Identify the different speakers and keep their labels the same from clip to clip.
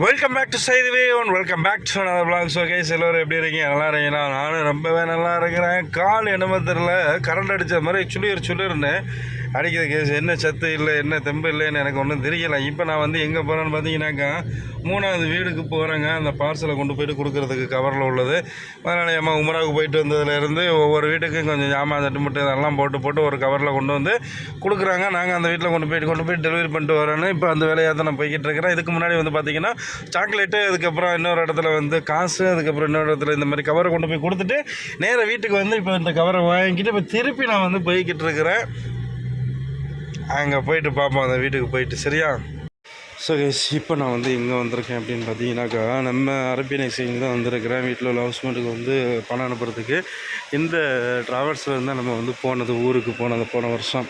Speaker 1: Welcome back to way one welcome back to blog so okay எல்லோரும் எப்படி இருக்கீங்க நல்லா இருக்கீங்களா நானும் ரொம்பவே நல்லா இருக்கிறேன் கால் என்னமோ தெரில கரண்ட் அடித்த மாதிரி சுளிர் சுளிர்னு அடிக்கிற கேஸ் என்ன சத்து இல்லை என்ன தெம்பு இல்லைன்னு எனக்கு ஒன்றும் தெரியலை இப்போ நான் வந்து எங்கே போகிறேன்னு பார்த்தீங்கன்னாக்கா மூணாவது வீடுக்கு போகிறேங்க அந்த பார்சலை கொண்டு போயிட்டு கொடுக்குறதுக்கு கவரில் உள்ளது அதனால் ஏமா உமராவுக்கு போயிட்டு வந்ததுலேருந்து ஒவ்வொரு வீட்டுக்கும் கொஞ்சம் ஜாமான் முட்டை அதெல்லாம் போட்டு போட்டு ஒரு கவரில் கொண்டு வந்து கொடுக்குறாங்க நாங்கள் அந்த வீட்டில் கொண்டு போயிட்டு கொண்டு போய் டெலிவரி பண்ணிட்டு வரேன்னு இப்போ அந்த வேலையாக தான் நான் போய்கிட்டு இருக்கிறேன் இதுக்கு முன்னாடி வந்து பார்த்திங்கன்னா சாக்லேட்டு அதுக்கப்புறம் இன்னொரு இடத்துல வந்து காசு அதுக்கப்புறம் இன்னொரு இடத்துல இந்த மாதிரி கவரை கொண்டு போய் கொடுத்துட்டு நேராக வீட்டுக்கு வந்து இப்போ இந்த கவரை வாங்கிட்டு இப்போ திருப்பி நான் வந்து போய்கிட்டு இருக்கிறேன் அங்கே போயிட்டு பார்ப்போம் அந்த வீட்டுக்கு போயிட்டு சரியா ஸோ கேஸ் இப்போ நான் வந்து எங்கே வந்திருக்கேன் அப்படின்னு பார்த்தீங்கன்னாக்கா நம்ம அரேபியன் எக்ஸ்சேஞ்சு தான் வந்திருக்கிறேன் வீட்டில் உள்ள ஹவுஸ்மெண்ட்டுக்கு வந்து பணம் அனுப்புறதுக்கு இந்த ட்ராவல்ஸில் இருந்தால் நம்ம வந்து போனது ஊருக்கு போனது போன வருஷம்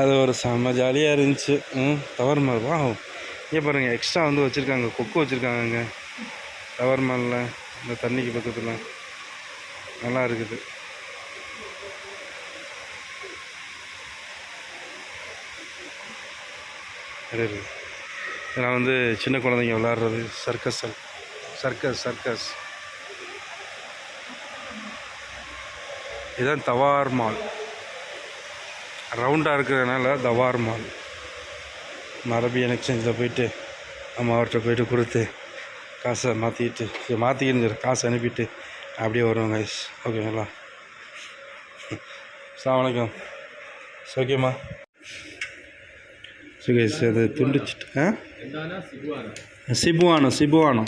Speaker 1: அது ஒரு செம்ம ஜாலியாக இருந்துச்சு ம் தவறு வா இங்கே பாருங்கள் எக்ஸ்ட்ரா வந்து வச்சுருக்காங்க கொக்கு வச்சுருக்காங்க டவர் மாலில் இந்த தண்ணிக்கு பக்கத்தில் நல்லா இருக்குது நான் இதெல்லாம் வந்து சின்ன குழந்தைங்க விளாட்றது சர்க்கஸ் சர்க்கஸ் சர்க்கஸ் இதுதான் தவார் மால் ரவுண்டாக இருக்கிறதுனால தவார் மால் மரபி எக்ஸ்சேஞ்சில் போயிட்டு நம்ம அவர்கிட்ட போயிட்டு கொடுத்து காசை மாற்றிட்டு மாற்றிக்கின்னு காசு அனுப்பிட்டு அப்படியே வருவோம் கைஸ் ஓகேங்களா அலாம் வணக்கம் ஓகேம்மா கைஸ் அது துண்டிச்சிட்டு சிபுவானோ சிபுவானோ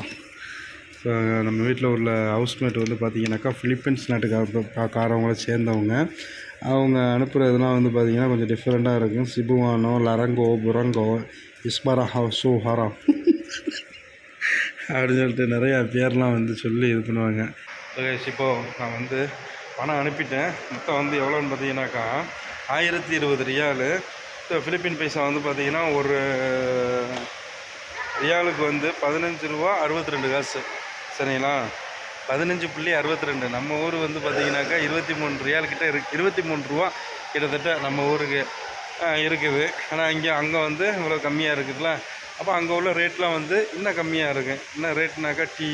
Speaker 1: ஸோ நம்ம வீட்டில் உள்ள ஹவுஸ்மேட் வந்து பார்த்திங்கனாக்கா ஃபிலிப்பைன்ஸ் காரவங்கள சேர்ந்தவங்க அவங்க அனுப்புகிறதுலாம் வந்து பார்த்திங்கன்னா கொஞ்சம் டிஃப்ரெண்ட்டாக இருக்கும் சிபுவானோ லரங்கோ புரங்கோ இஸ்பரா சூஹரா அப்படின்னு சொல்லிட்டு நிறையா பேர்லாம் வந்து சொல்லி இது பண்ணுவாங்க ஓகே இப்போ நான் வந்து பணம் அனுப்பிட்டேன் மொத்தம் வந்து எவ்வளோன்னு பார்த்தீங்கன்னாக்கா ஆயிரத்தி இருபது ரியாலு ஃபிலிப்பின் பைசா வந்து பார்த்திங்கன்னா ஒரு ரியாலுக்கு வந்து பதினஞ்சு ரூபா அறுபத்தி ரெண்டு காசு சரிங்களா பதினஞ்சு புள்ளி அறுபத்தி ரெண்டு நம்ம ஊர் வந்து பார்த்திங்கனாக்கா இருபத்தி மூணு ரியால் கிட்டே இரு இருபத்தி மூணு ரூபா கிட்டத்தட்ட நம்ம ஊருக்கு இருக்குது ஆனால் இங்கே அங்கே வந்து இவ்வளோ கம்மியாக இருக்குதுல்ல அப்போ அங்கே உள்ள ரேட்லாம் வந்து இன்னும் கம்மியாக இருக்குது இன்னும் ரேட்னாக்கா டீ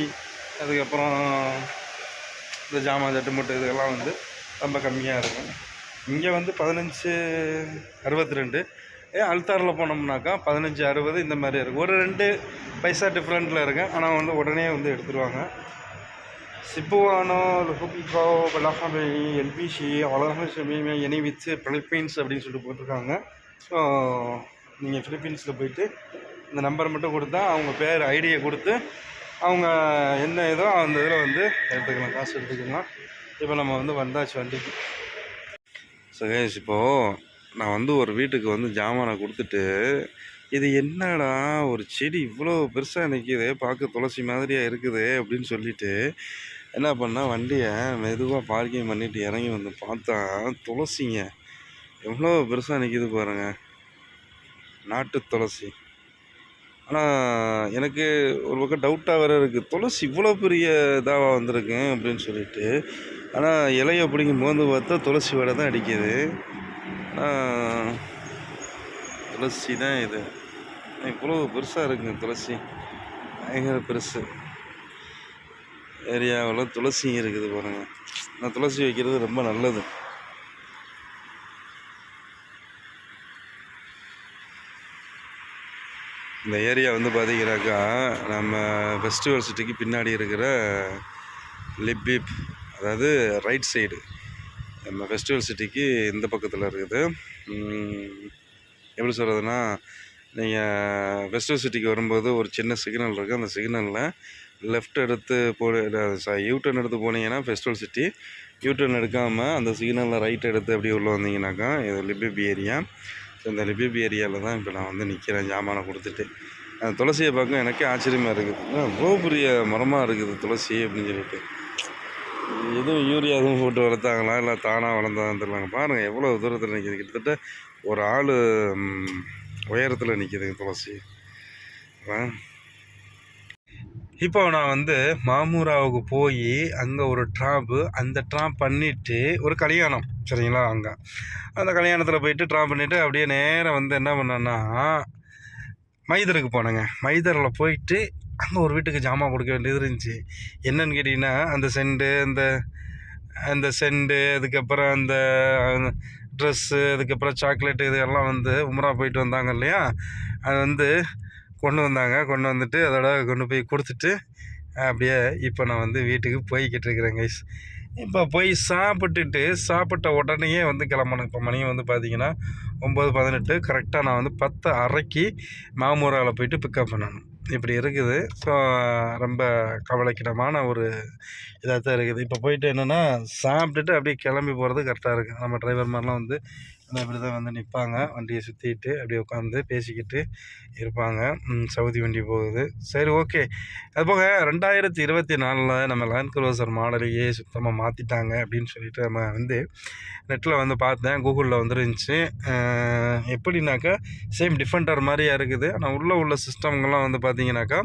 Speaker 1: அதுக்கப்புறம் இந்த ஜாமான் தட்டு இதெல்லாம் வந்து ரொம்ப கம்மியாக இருக்கும் இங்கே வந்து பதினஞ்சு அறுபத்தி ரெண்டு அல்தாரில் போனோம்னாக்கா பதினஞ்சு அறுபது இந்த மாதிரி இருக்கும் ஒரு ரெண்டு பைசா டிஃப்ரெண்ட்டில் இருக்கேன் ஆனால் வந்து உடனே வந்து எடுத்துருவாங்க சிப்புவானோ லுஹபிகோ பலாஃபாமி எல்பிஷி அலஹமி எனி வித்து பிலிப்பீன்ஸ் அப்படின்னு சொல்லிட்டு போட்டிருக்காங்க ஸோ நீங்கள் ஃபிலிப்பீன்ஸில் போயிட்டு இந்த நம்பர் மட்டும் கொடுத்தா அவங்க பேர் ஐடியை கொடுத்து அவங்க என்ன ஏதோ அந்த இதில் வந்து எடுத்துக்கலாம் காசு எடுத்துக்கலாம் இப்போ நம்ம வந்து வந்தாச்சு வண்டிக்கு ஸோ இப்போது நான் வந்து ஒரு வீட்டுக்கு வந்து ஜாமானை கொடுத்துட்டு இது என்னடா ஒரு செடி இவ்வளோ பெருசாக நிற்கிது பார்க்க துளசி மாதிரியாக இருக்குது அப்படின்னு சொல்லிட்டு என்ன பண்ணால் வண்டியை மெதுவாக பார்க்கிங் பண்ணிவிட்டு இறங்கி வந்து பார்த்தா துளசிங்க எவ்வளோ பெருசாக நிற்கிது பாருங்கள் நாட்டு துளசி ஆனால் எனக்கு ஒரு பக்கம் டவுட்டாக வேறு இருக்குது துளசி இவ்வளோ பெரிய இதாக வந்திருக்கேன் அப்படின்னு சொல்லிட்டு ஆனால் இலையை பிடிக்கும் போது பார்த்தா துளசி வடை தான் அடிக்குது துளசி தான் இது இவ்வளோ பெருசாக இருக்குங்க துளசி பயங்கர பெருசு ஏரியாவில் துளசி இருக்குது பாருங்கள் நான் துளசி வைக்கிறது ரொம்ப நல்லது இந்த ஏரியா வந்து பார்த்தீங்கன்னாக்கா நம்ம ஃபெஸ்டிவல் சிட்டிக்கு பின்னாடி இருக்கிற லிப்பிப் அதாவது ரைட் சைடு நம்ம ஃபெஸ்டிவல் சிட்டிக்கு இந்த பக்கத்தில் இருக்குது எப்படி சொல்கிறதுனா நீங்கள் ஃபெஸ்டிவல் சிட்டிக்கு வரும்போது ஒரு சின்ன சிக்னல் இருக்குது அந்த சிக்னலில் லெஃப்ட் எடுத்து போ யூ டர்ன் எடுத்து போனீங்கன்னா ஃபெஸ்டிவல் சிட்டி யூ டர்ன் எடுக்காமல் அந்த சிக்னலில் ரைட் எடுத்து அப்படி உள்ளே வந்தீங்கன்னாக்கா இது லிபிபி ஏரியா ஸோ இந்த லிபிபி ஏரியாவில் தான் இப்போ நான் வந்து நிற்கிறேன் ஜாமானை கொடுத்துட்டு அந்த துளசியை பார்க்க எனக்கே ஆச்சரியமாக இருக்குது அவ்வளோ பெரிய மரமாக இருக்குது துளசி அப்படின்னு சொல்லிட்டு எதுவும் யூரியா எதுவும் போட்டு வளர்த்தாங்களா இல்லை தானாக வளர்ந்தாங்க தெரியலாங்க பாருங்கள் எவ்வளோ தூரத்தில் நிற்கிது கிட்டத்தட்ட ஒரு ஆள் உயரத்தில் நிற்கிதுங்க துளசி இப்போ நான் வந்து மாமூராவுக்கு போய் அங்கே ஒரு ட்ராப்பு அந்த ட்ராப் பண்ணிவிட்டு ஒரு கல்யாணம் சரிங்களா அங்கே அந்த கல்யாணத்தில் போயிட்டு ட்ராப் பண்ணிவிட்டு அப்படியே நேரம் வந்து என்ன பண்ணேன்னா மைதருக்கு போனேங்க மைதரில் போயிட்டு அந்த ஒரு வீட்டுக்கு ஜாமான் கொடுக்க வேண்டியது இருந்துச்சு என்னென்னு கேட்டிங்கன்னா அந்த செண்டு அந்த அந்த செண்டு அதுக்கப்புறம் அந்த ட்ரெஸ்ஸு அதுக்கப்புறம் சாக்லேட்டு இதெல்லாம் வந்து உமரா போயிட்டு வந்தாங்க இல்லையா அது வந்து கொண்டு வந்தாங்க கொண்டு வந்துட்டு அதோட கொண்டு போய் கொடுத்துட்டு அப்படியே இப்போ நான் வந்து வீட்டுக்கு போய்கிட்டு இருக்கிறேங்க கைஸ் இப்போ போய் சாப்பிட்டுட்டு சாப்பிட்ட உடனேயே வந்து கிளம்பணும் இப்போ மணி வந்து பார்த்திங்கன்னா ஒம்பது பதினெட்டு கரெக்டாக நான் வந்து பத்து அரைக்கு மாமூராவில் போயிட்டு பிக்கப் பண்ணணும் இப்படி இருக்குது ஸோ ரொம்ப கவலைக்கிடமான ஒரு இதாக தான் இருக்குது இப்போ போயிட்டு என்னென்னா சாப்பிட்டுட்டு அப்படியே கிளம்பி போகிறது கரெக்டாக இருக்குது நம்ம டிரைவர் மாதிரிலாம் வந்து இப்படி தான் வந்து நிற்பாங்க வண்டியை சுற்றிட்டு அப்படியே உட்காந்து பேசிக்கிட்டு இருப்பாங்க சவுதி வண்டி போகுது சரி ஓகே அது போக ரெண்டாயிரத்தி இருபத்தி நாலில் நம்ம லேண்ட் குரோசர் மாடலையே சுத்தமாக மாற்றிட்டாங்க அப்படின்னு சொல்லிட்டு நம்ம வந்து நெட்டில் வந்து பார்த்தேன் கூகுளில் வந்துருந்துச்சு எப்படின்னாக்கா சேம் டிஃபெண்டர் மாதிரியாக இருக்குது ஆனால் உள்ளே உள்ள சிஸ்டம்கள்லாம் வந்து பார்த்தீங்கன்னாக்கா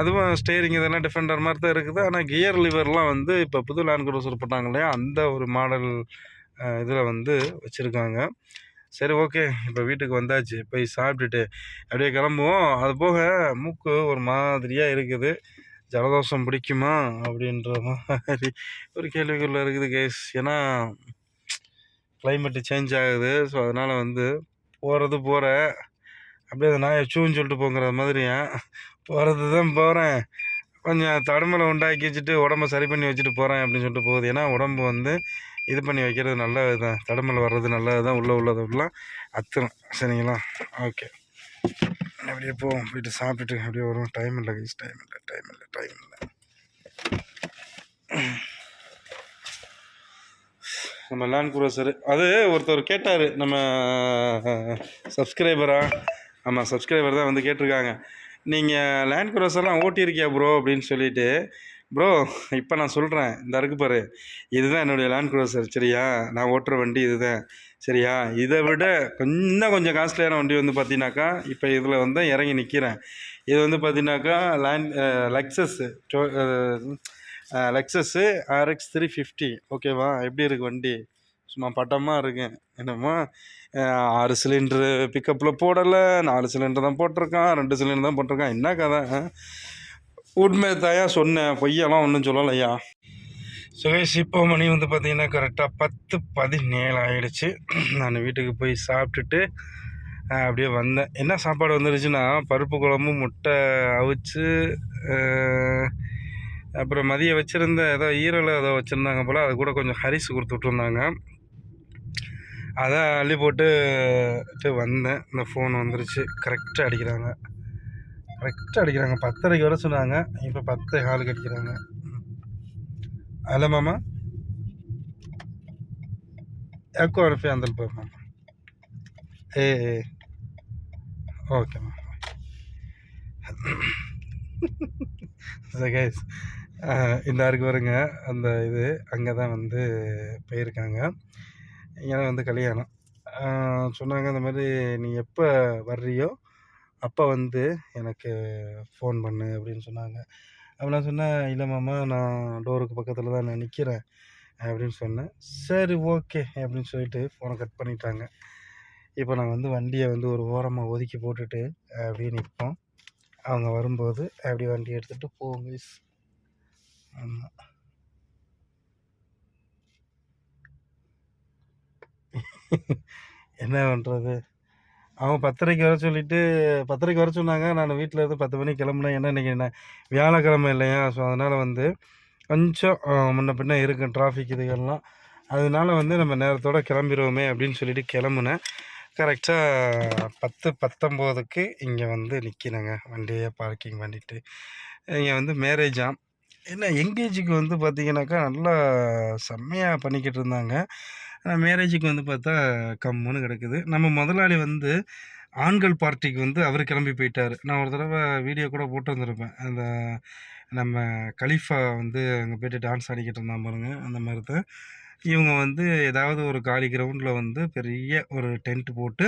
Speaker 1: அதுவும் ஸ்டேரிங் இதெல்லாம் டிஃபெண்டர் மாதிரி தான் இருக்குது ஆனால் கியர் லிவர்லாம் வந்து இப்போ புது லேண்ட் குரோசர் போட்டாங்க இல்லையா அந்த ஒரு மாடல் இதில் வந்து வச்சுருக்காங்க சரி ஓகே இப்போ வீட்டுக்கு வந்தாச்சு போய் சாப்பிட்டுட்டு அப்படியே கிளம்புவோம் அது போக மூக்கு ஒரு மாதிரியாக இருக்குது ஜலதோஷம் பிடிக்குமா அப்படின்ற மாதிரி ஒரு கேள்விக்குள்ளே இருக்குது கேஸ் ஏன்னா கிளைமேட்டு சேஞ்ச் ஆகுது ஸோ அதனால் வந்து போகிறது போகிற அப்படியே அந்த நாயை சூன்னு சொல்லிட்டு போங்கிற மாதிரியா போகிறது தான் போகிறேன் கொஞ்சம் தடுமலை உண்டாக்கி வச்சுட்டு உடம்ப சரி பண்ணி வச்சுட்டு போகிறேன் அப்படின்னு சொல்லிட்டு போகுது ஏன்னா உடம்பு வந்து இது பண்ணி வைக்கிறது நல்லது தான் தடமல் வர்றது நல்லது தான் உள்ளே உள்ளதெல்லாம் அத்தணும் சரிங்களா ஓகே அப்படியே போவோம் போயிட்டு சாப்பிட்டுட்டு அப்படியே வரும் டைம் இல்லை கைஸ் டைம் இல்லை டைம் இல்லை டைம் இல்லை நம்ம லேண்ட் குரோசர் அது ஒருத்தர் கேட்டார் நம்ம சப்ஸ்கிரைபரா ஆமாம் சப்ஸ்கிரைபர் தான் வந்து கேட்டிருக்காங்க நீங்கள் லேண்ட் குரோசர்லாம் ஓட்டியிருக்கியா ப்ரோ அப்படின்னு சொல்லிட்டு ப்ரோ இப்போ நான் சொல்கிறேன் இந்த இருக்கு பாரு இதுதான் என்னுடைய லேண்ட் க்ரூசர் சரியா நான் ஓட்டுற வண்டி இதுதான் சரியா இதை விட கொஞ்சம் கொஞ்சம் காஸ்ட்லியான வண்டி வந்து பார்த்தீங்கன்னாக்கா இப்போ இதில் வந்து இறங்கி நிற்கிறேன் இது வந்து பார்த்தீங்கன்னாக்கா land Lexus Lexus RX three fifty ஓகேவா எப்படி இருக்குது வண்டி சும்மா பட்டமாக இருக்கேன் என்னம்மா ஆறு சிலிண்டரு பிக்கப்பில் போடலை நாலு சிலிண்டர் தான் போட்டிருக்கான் ரெண்டு சிலிண்டர் தான் போட்டிருக்கான் என்ன கதை உண்மை தாயா சொன்னேன் பொய்யெல்லாம் ஒன்றும் சொல்லலையா சுகேஷ் இப்போ மணி வந்து பார்த்திங்கன்னா கரெக்டாக பத்து பதினேழு ஆகிடுச்சு நான் வீட்டுக்கு போய் சாப்பிட்டுட்டு அப்படியே வந்தேன் என்ன சாப்பாடு வந்துருச்சுன்னா பருப்பு குழம்பு முட்டை அவிச்சு அப்புறம் மதியம் வச்சுருந்த ஏதோ ஈரலை ஏதோ வச்சுருந்தாங்க போல் அது கூட கொஞ்சம் ஹரிஸ் கொடுத்து விட்ருந்தாங்க அதை அள்ளி போட்டு வந்தேன் இந்த ஃபோன் வந்துருச்சு கரெக்டாக அடிக்கிறாங்க கரெக்டாக அடிக்கிறாங்க பத்தரைக்கு வர சொன்னாங்க இப்போ பத்து ஹாலுக்கு அடிக்கிறாங்க அல்ல மாமா எக்கோ అనిపి அந்த పోయి ஏ ஏ మామ கைஸ் இந்த ஆருக்கு வருங்க அந்த இது அங்கே தான் வந்து போயிருக்காங்க ஏன்னா வந்து கல்யாணம் சொன்னாங்க அந்த மாதிரி நீ எப்போ வர்றியோ அப்போ வந்து எனக்கு ஃபோன் பண்ணு அப்படின்னு சொன்னாங்க அப்போ நான் சொன்னேன் இல்லை மாமா நான் டோருக்கு பக்கத்தில் தான் நான் நிற்கிறேன் அப்படின்னு சொன்னேன் சரி ஓகே அப்படின்னு சொல்லிட்டு ஃபோனை கட் பண்ணிட்டாங்க இப்போ நான் வந்து வண்டியை வந்து ஒரு ஓரமாக ஒதுக்கி போட்டுட்டு அப்படியே நிற்போம் அவங்க வரும்போது அப்படி வண்டி எடுத்துகிட்டு போவோம் மிஸ் ஆமாம் என்ன பண்ணுறது அவன் பத்தரைக்கு வர சொல்லிவிட்டு பத்தரைக்கு வர சொன்னாங்க நான் வீட்டில் இருந்து பத்து மணிக்கு கிளம்புனேன் என்ன இன்றைக்கி என்ன வியாழக்கிழமை இல்லையா ஸோ அதனால் வந்து கொஞ்சம் முன்ன பின்ன இருக்கும் டிராஃபிக் இதுகள்லாம் அதனால வந்து நம்ம நேரத்தோடு கிளம்பிடுவோமே அப்படின்னு சொல்லிட்டு கிளம்புனேன் கரெக்டாக பத்து பத்தொம்போதுக்கு இங்கே வந்து நிற்கினேங்க வண்டியை பார்க்கிங் பண்ணிவிட்டு இங்கே வந்து மேரேஜாம் என்ன எங்கேஜுக்கு வந்து பார்த்திங்கனாக்கா நல்லா செம்மையாக பண்ணிக்கிட்டு இருந்தாங்க ஆனால் மேரேஜுக்கு வந்து பார்த்தா கம்முன்னு கிடக்குது நம்ம முதலாளி வந்து ஆண்கள் பார்ட்டிக்கு வந்து அவர் கிளம்பி போயிட்டார் நான் ஒரு தடவை வீடியோ கூட போட்டு வந்திருப்பேன் அந்த நம்ம கலீஃபா வந்து அங்கே போய்ட்டு டான்ஸ் ஆடிக்கிட்டு இருந்தா பாருங்க அந்த மாதிரி தான் இவங்க வந்து ஏதாவது ஒரு காலி கிரவுண்டில் வந்து பெரிய ஒரு டென்ட் போட்டு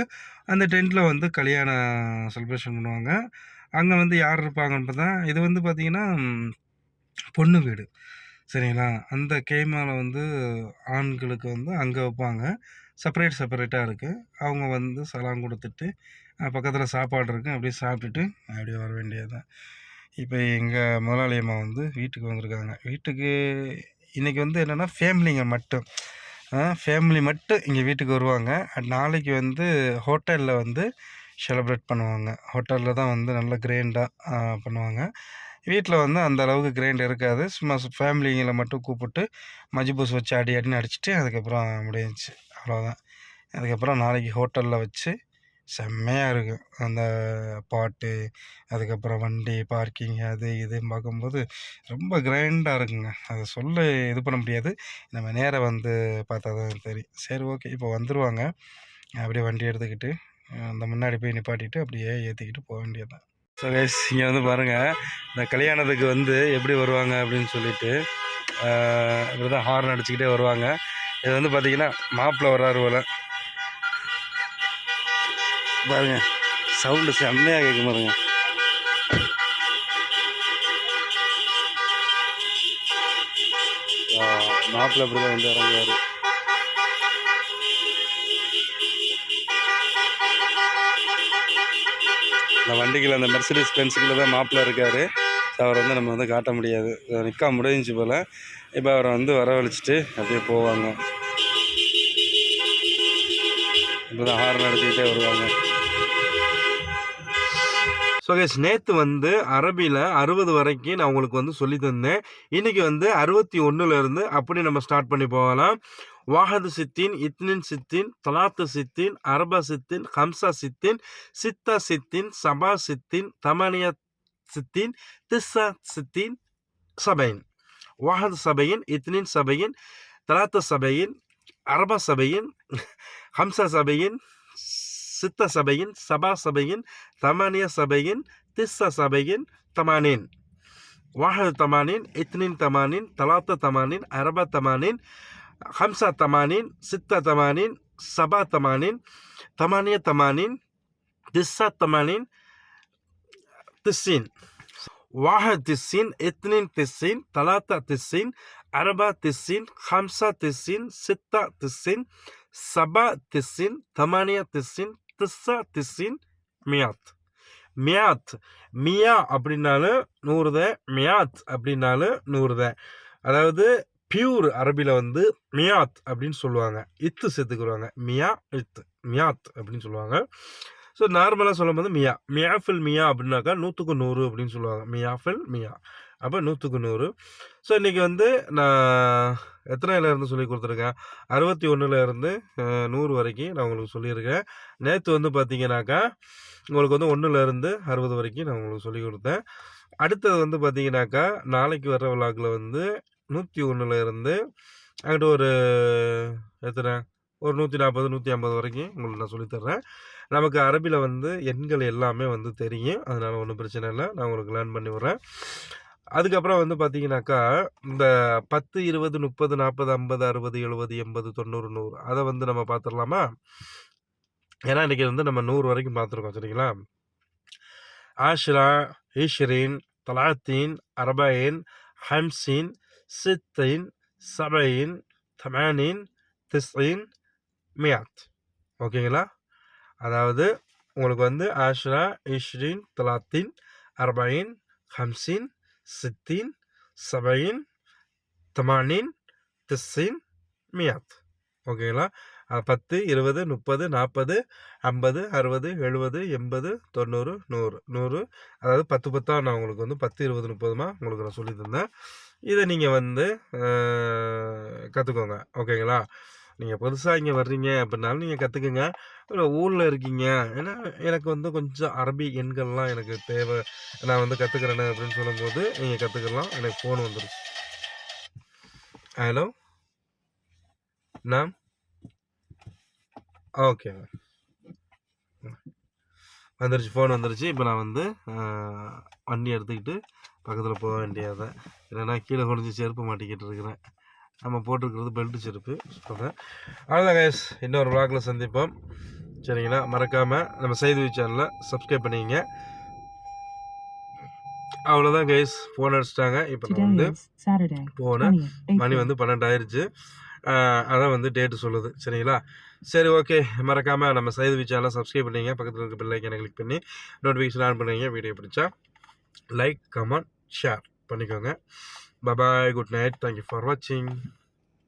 Speaker 1: அந்த டென்ட்டில் வந்து கல்யாணம் செலிப்ரேஷன் பண்ணுவாங்க அங்கே வந்து யார் இருப்பாங்கன்னு தான் இது வந்து பார்த்திங்கன்னா பொண்ணு வீடு சரிங்களா? அந்த கேமால வந்து ஆண்களுக்கு வந்து அங்கே வைப்பாங்க. செப்பரேட் செப்பரேட்டாக இருக்குது அவங்க வந்து சலாம் கொடுத்துட்டு பக்கத்தில் சாப்பாடு இருக்கு. அப்படியே சாப்பிட்டுட்டு அப்படியே வர வேண்டியதுதான். இப்போ எங்கள் முதலாளி அம்மா வந்து வீட்டுக்கு வந்திருக்காங்க. வீட்டுக்கு இன்றைக்கி வந்து என்னென்னா ஃபேமிலிங்க மட்டும். ஃபேமிலி மட்டும் இங்கே வீட்டுக்கு வருவாங்க. நாளைக்கு வந்து ஹோட்டலில் வந்து செலப்ரேட் பண்ணுவாங்க. ஹோட்டலில் தான் வந்து நல்லா கிரேண்டாக பண்ணுவாங்க. வீட்டில் வந்து அந்த அளவுக்கு கிரைண்டர் இருக்காது சும்மா ஃபேமிலிங்களை மட்டும் கூப்பிட்டு மஜிபூஸ் வச்சு அடி அடின்னு அடிச்சுட்டு அதுக்கப்புறம் முடிஞ்சிச்சு அவ்வளோதான் அதுக்கப்புறம் நாளைக்கு ஹோட்டலில் வச்சு செம்மையாக இருக்கும் அந்த பாட்டு அதுக்கப்புறம் வண்டி பார்க்கிங் அது இதுன்னு பார்க்கும்போது ரொம்ப கிராண்டாக இருக்குங்க அதை சொல்ல இது பண்ண முடியாது நம்ம நேராக வந்து பார்த்தா தான் தெரியும் சரி ஓகே இப்போ வந்துடுவாங்க அப்படியே வண்டி எடுத்துக்கிட்டு அந்த முன்னாடி போய் நிப்பாட்டிட்டு அப்படியே ஏற்றிக்கிட்டு போக வேண்டியது தான் ஸோ கேஸ் இங்கே வந்து பாருங்கள் இந்த கல்யாணத்துக்கு வந்து எப்படி வருவாங்க அப்படின்னு சொல்லிட்டு இப்படி தான் ஹார்ன் அடிச்சுக்கிட்டே வருவாங்க இது வந்து பார்த்திங்கன்னா மாப்பிள்ளை வர்றாரு போல் பாருங்கள் சவுண்டு செம்மையாக கேட்க பாருங்கள் மாப்பிள்ளை அப்படி தான் வந்து இறங்குவார் அந்த வண்டிக்குள்ள அந்த மெர்சடிஸ் பென்ஸுக்குள்ளே தான் மாப்பிள்ள இருக்கார் ஸோ அவர் வந்து நம்ம வந்து காட்ட முடியாது நிற்க முடிஞ்சு போல் இப்போ அவரை வந்து வரவழைச்சிட்டு அப்படியே போவாங்க இப்போ தான் ஹார்ன் அடிச்சுக்கிட்டே வருவாங்க ஸோ கேஸ் நேற்று வந்து அரபியில் அறுபது வரைக்கும் நான் உங்களுக்கு வந்து சொல்லி தந்தேன் இன்றைக்கி வந்து அறுபத்தி ஒன்றுலேருந்து அப்படி நம்ம ஸ்டார்ட் பண்ணி போகலாம் வாஹது சித்தின் இத்னின் சித்தின் தலாத்து சித்தின் அரப சித்தின் ஹம்சா சித்தின் சித்தா சித்தின் சபா சித்தின் தமனியா சித்தின் திஸ்ஸா சித்தின் சபையின் வாஹது சபையின் இத்னின் சபையின் தலாத்த சபையின் அரபா சபையின் ஹம்சா சபையின் சித்த சபையின் சபா சபையின் தமானியா சபையின் திஸ்ஸா சபையின் தமானின் வாஹது தமானின் இத்னின் தமானின் தலாத்த தமானின் அரபா தமானின் خمسة ثمانين ستة ثمانين سبعة ثمانين ثمانية ثمانين تسعة ثمانين تسعين واحد تسعين اثنين تسعين ثلاثة تسعين أربعة تسعين خمسة تسعين ستة تسعين سبعة تسعين ثمانية تسعين تسعة تسعين مئات மியாத் மியா அப்படின்னாலும் நூறு த மியாத் அப்படின்னாலும் நூறு த அதாவது பியூர் அரபியில் வந்து மியாத் அப்படின்னு சொல்லுவாங்க இத்து சேர்த்துக்குருவாங்க மியா இத்து மியாத் அப்படின்னு சொல்லுவாங்க ஸோ நார்மலாக சொல்லும் போது மியா மியாஃபில் மியா அப்படின்னாக்கா நூற்றுக்கு நூறு அப்படின்னு சொல்லுவாங்க மியாஃபில் மியா அப்போ நூற்றுக்கு நூறு ஸோ இன்றைக்கி வந்து நான் எத்தனைல இருந்து சொல்லி கொடுத்துருக்கேன் அறுபத்தி ஒன்றுலேருந்து நூறு வரைக்கும் நான் உங்களுக்கு சொல்லியிருக்கேன் நேற்று வந்து பார்த்தீங்கன்னாக்கா உங்களுக்கு வந்து ஒன்றுலேருந்து அறுபது வரைக்கும் நான் உங்களுக்கு சொல்லி கொடுத்தேன் அடுத்தது வந்து பார்த்தீங்கன்னாக்கா நாளைக்கு வர்ற விழாக்கில் வந்து நூற்றி ஒன்றில் இருந்து அங்கிட்ட ஒரு எத்தனை ஒரு நூற்றி நாற்பது நூற்றி ஐம்பது வரைக்கும் உங்களுக்கு நான் சொல்லித்தர்றேன் நமக்கு அரபியில் வந்து எண்கள் எல்லாமே வந்து தெரியும் அதனால் ஒன்றும் பிரச்சனை இல்லை நான் உங்களுக்கு லேர்ன் பண்ணி விட்றேன் அதுக்கப்புறம் வந்து பார்த்தீங்கன்னாக்கா இந்த பத்து இருபது முப்பது நாற்பது ஐம்பது அறுபது எழுபது எண்பது தொண்ணூறு நூறு அதை வந்து நம்ம பார்த்துடலாமா ஏன்னா இன்றைக்கி வந்து நம்ம நூறு வரைக்கும் பார்த்துருக்கோம் சரிங்களா ஆஷ்ரா ஈஷ்ரின் தலாத்தீன் அரபாயின் ஹம்சீன் ستين சபையின் தமானின் திஸ்ரீன் மியாத் ஓகேங்களா அதாவது உங்களுக்கு வந்து ஆஷ்ரா இஷ்ரீன் தலாத்தீன் அர்பாயின் ஹம்சின் சித்தீன் சபையின் தமானின் திஸ்ஸின் மியாத் ஓகேங்களா பத்து இருபது முப்பது நாற்பது ஐம்பது அறுபது எழுபது எண்பது தொண்ணூறு நூறு நூறு அதாவது பத்து பத்தாக நான் உங்களுக்கு வந்து பத்து இருபது முப்பதுமா உங்களுக்கு நான் சொல்லி தந்தேன் இதை நீங்கள் வந்து கற்றுக்கோங்க ஓகேங்களா நீங்கள் புதுசாக இங்கே வர்றீங்க அப்படின்னாலும் நீங்கள் கற்றுக்குங்க இல்லை ஊரில் இருக்கீங்க ஏன்னா எனக்கு வந்து கொஞ்சம் அரபி எண்கள்லாம் எனக்கு தேவை நான் வந்து கற்றுக்குறேன்னு அப்படின்னு சொல்லும்போது நீங்கள் கற்றுக்கலாம் எனக்கு ஃபோன் வந்துடும் ஹலோ நான் ஓகே வந்துருச்சு ஃபோன் வந்துருச்சு இப்போ நான் வந்து வண்டி எடுத்துக்கிட்டு பக்கத்தில் போக வேண்டியதை இல்லைன்னா கீழே குறைஞ்சி செருப்பு மாட்டிக்கிட்டு இருக்கிறேன் நம்ம போட்டிருக்கிறது பெல்ட் செருப்பு அவ்வளோதான் கைஸ் இன்னொரு விளாகில் சந்திப்போம் சரிங்களா மறக்காமல் நம்ம செய்தி சேனலில் சப்ஸ்கிரைப் பண்ணிக்கங்க அவ்வளோதான் கைஸ் ஃபோன் அடிச்சிட்டாங்க இப்போ நான் வந்து ஃபோனு மணி வந்து பன்னெண்டாயிருச்சு அதான் வந்து டேட்டு சொல்லுது சரிங்களா சரி ஓகே மறக்காமல் நம்ம செய்தி சேனலில் சப்ஸ்கிரைப் பண்ணிங்க பக்கத்தில் இருக்க பில்லைக்கான கிளிக் பண்ணி நோட்டிஃபிகேஷன் ஆன் பண்ணுவீங்க வீடியோ பிடிச்சா லைக் கமெண்ட் ஷேர் பண்ணிக்கோங்க bye bye good night thank you for வாட்சிங்